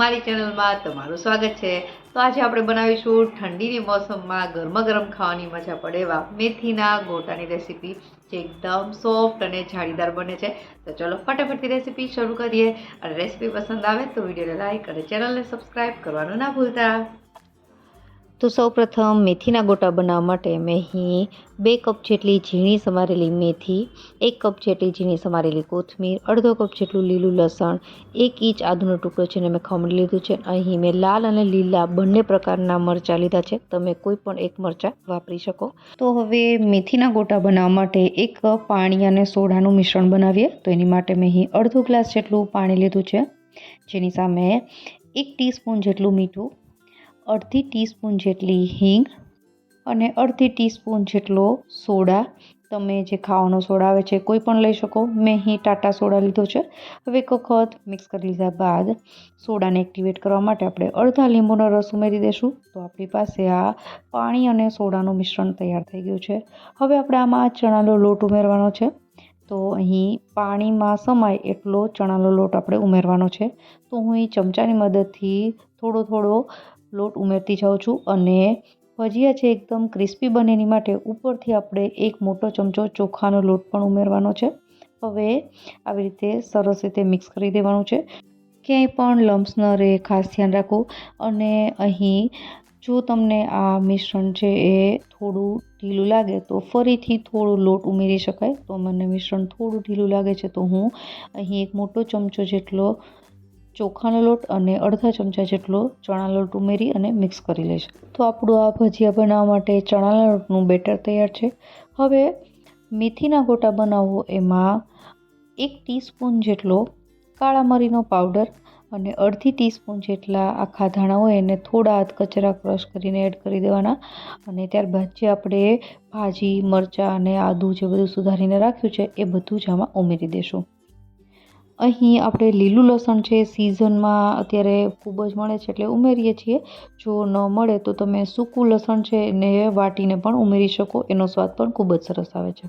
મારી ચેનલમાં તમારું સ્વાગત છે. તો આજે આપણે બનાવીશું ઠંડીની મોસમમાં ગરમા ગરમ ખાવાની મજા પડે એવા મેથીના ગોટાની રેસીપી, જે એકદમ સોફ્ટ અને જાળીદાર બને છે. તો ચલો ફટાફટથી રેસીપી શરૂ કરીએ. અને રેસીપી પસંદ આવે તો વિડીયોને લાઇક અને ચેનલને સબસ્ક્રાઈબ કરવાનું ના ભૂલતા. તો સૌપ્રથમ મેથીના ગોટા બનાવવા માટે મેં અહીં બે કપ જેટલી ઝીણી સમારેલી મેથી, એક કપ જેટલી ઝીણી સમારેલી કોથમીર, અડધો કપ જેટલું લીલું લસણ, એક ઇંચ આદુનો ટુકડો છે ને મેં ખમણી લીધું છે. અહીં મેં લાલ અને લીલા બંને પ્રકારના મરચાં લીધા છે. તમે કોઈ પણ એક મરચાં વાપરી શકો. તો હવે મેથીના ગોટા બનાવવા માટે એક કપ પાણી અને સોડાનું મિશ્રણ બનાવીએ. તો એની માટે મેં અહીં અડધો ગ્લાસ જેટલું પાણી લીધું છે, જેની સામે એક ટીસ્પૂન જેટલું મીઠું અડધી ટીસ્પૂન જેટલી હિંગ અને અડધી ટીસ્પૂન જેટલો સોડા. તમે જે ખાવાનો સોડા આવે છે, કોઈ પણ લઈ શકો. મેં અહીં ટાટા સોડા લીધો છે. હવે એક વખત મિક્સ કરી લીધા બાદ સોડાને એક્ટિવેટ કરવા માટે આપણે અડધા લીંબુનો રસ ઉમેરી દઈશું તો આપણી પાસે આ પાણી અને સોડાનું મિશ્રણ તૈયાર થઈ ગયું છે. હવે આપણે આમાં ચણાનો લોટ ઉમેરવાનો છે. તો અહીં પાણીમાં સમાય એટલો ચણાનો લોટ આપણે ઉમેરવાનો છે. તો હું અહીં ચમચાની મદદથી થોડો થોડો લોટ ઉમેરતી જાઉં છું અને ભજીયા છે એકદમ ક્રિસ્પી બને એની માટે ઉપરથી આપણે એક મોટો ચમચો ચોખાનો લોટ પણ ઉમેરવાનો છે. હવે આવી રીતે સરસ રીતે મિક્સ કરી દેવાનું છે. ક્યાંય પણ લમ્સ ન રહે, ખાસ ધ્યાન રાખો. અને અહીં જો તમને આ મિશ્રણ છે એ થોડું ઢીલું લાગે તો ફરીથી થોડું લોટ ઉમેરી શકાય. તો મને મિશ્રણ થોડું ઢીલું લાગે છે તો હું અહીં એક મોટો ચમચો જેટલો ચોખાનો લોટ અને અડધા ચમચા જેટલો ચણા લોટ ઉમેરી અને મિક્સ કરી લઈશ તો આપણું આ ભજીયા બનાવવા માટે ચણાના લોટનું બેટર તૈયાર છે. હવે મેથીના ગોટા બનાવવો એમાં એક ટીસ્પૂન જેટલો કાળા મરીનો પાવડર અને અડધી ટીસ્પૂન જેટલા આખા ધાણા હોય એને થોડા હાથ કચરા ક્રશ કરીને એડ કરી દેવાના. અને ત્યારબાદ જે આપણે ભાજી, મરચાં અને આદું જે બધું સુધારીને રાખ્યું છે એ બધું જ આમાં ઉમેરી દઈશું અહીં આપણે લીલું લસણ છે સિઝનમાં અત્યારે ખૂબ જ મળે છે એટલે ઉમેરીએ છીએ. જો ન મળે તો તમે સૂકું લસણ છે એને વાટીને પણ ઉમેરી શકો, એનો સ્વાદ પણ ખૂબ જ સરસ આવે છે.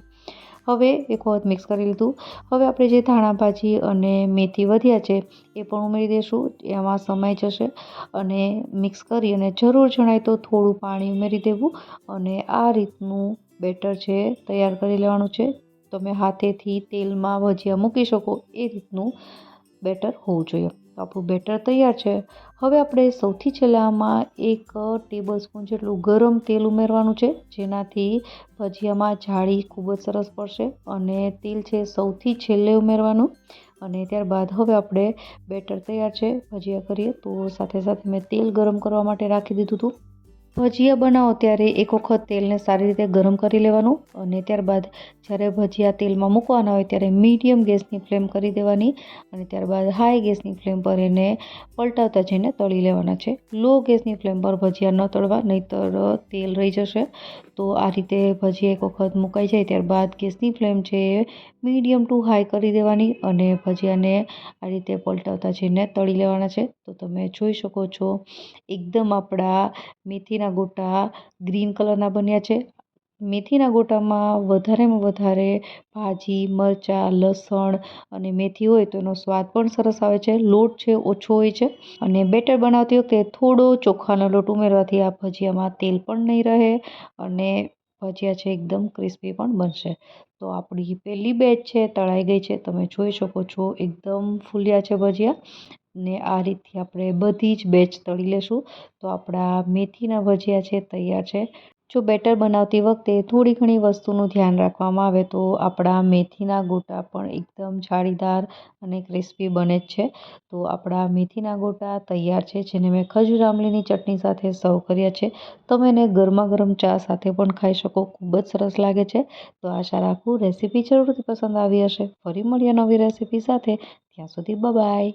હવે એક વખત મિક્સ કરી લીધું. હવે આપણે જે ધાણા ભાજી અને મેથી વધ્યા છે, એ પણ ઉમેરી દઈશું એમાં સમાઈ જશે અને મિક્સ કરી અને જરૂર જણાય તો થોડું પાણી ઉમેરી દેવું અને આ રીતનું બેટર છે, તૈયાર કરી લેવાનું છે. તમે હાથેથી તેલમાં ભજીયા મૂકી શકો, એ રીતનું બેટર હોવું જોઈએ. તો આપણું બેટર તૈયાર છે. હવે આપણે સૌથી છેલ્લામાં એક ટેબલ સ્પૂન જેટલું ગરમ તેલ ઉમેરવાનું છે, જેનાથી ભજીયામાં જાળી ખૂબ જ સરસ પડશે અને તેલ છે સૌથી છેલ્લે ઉમેરવાનું. અને ત્યારબાદ હવે આપણે બેટર તૈયાર છે, ભજીયા કરીએ. તો સાથે સાથે મેં તેલ ગરમ કરવા માટે રાખી દીધું હતું. ભજીયા બનાવો ત્યારે એક વખત તેલને સારી રીતે ગરમ કરી લેવાનું અને ત્યારબાદ જ્યારે ભજીયા તેલમાં મૂકવાના હોય ત્યારે મીડિયમ ગેસની ફ્લેમ કરી દેવાની અને ત્યારબાદ હાઈ ગેસની ફ્લેમ પર એને પલટાવતા જઈને તળી લેવાના છે. લો ગેસની ફ્લેમ પર ભજીયા ન તળવા, નહીંતર તેલ રહી જશે. તો આ રીતે ભજીયા એક વખત મુકાઈ જાય, ત્યારબાદ ગેસની ફ્લેમ છે એ મીડિયમ ટુ હાઈ કરી દેવાની અને ભજીયાને આ રીતે પલટાવતા જઈને તળી લેવાના છે. તો તમે જોઈ શકો છો, એકદમ આપણા મેથીના મેથીના ગોટા ગ્રીન કલરના બન્યા છે. મેથીના ગોટામાં વધારેમાં વધારે ભાજી, મરચાં, લસણ અને મેથી હોય તો એનો સ્વાદ પણ સરસ આવે છે. લોટ છે, ઓછો હોય છે. અને બેટર બનાવતી વખતે થોડો ચોખાનો લોટ ઉમેરવાથી આ ભજીયામાં તેલ પણ નહીં રહે અને ભજીયા છે, એકદમ ક્રિસ્પી પણ બનશે. તો આપણી પહેલી બેચ છે, તળાઈ ગઈ છે. તમે જોઈ શકો છો, એકદમ ફૂલ્યા છે ભજીયા. ને આ રીતથી આપણે બધી જ બેચ તળી લેશું. તો આપણા મેથીના ભજીયા છે, તૈયાર છે. જો બેટર બનાવતી વખતે થોડી ઘણી વસ્તુનું ધ્યાન રાખવામાં આવે તો આપણા મેથીના ગોટા પણ એકદમ જાળીદાર અને ક્રિસ્પી બને જ છે. તો આપણા મેથીના ગોટા તૈયાર છે, જેને મેં ખજૂર આમલીની ચટણી સાથે સર્વ કર્યા છે. તમે એને ગરમા ગરમ ચા સાથે પણ ખાઈ શકો, ખૂબ જ સરસ લાગે છે. તો આશા રાખું રેસીપી જરૂરથી પસંદ આવી હશે. ફરી મળીએ નવી રેસીપી સાથે. ત્યાં સુધી બાય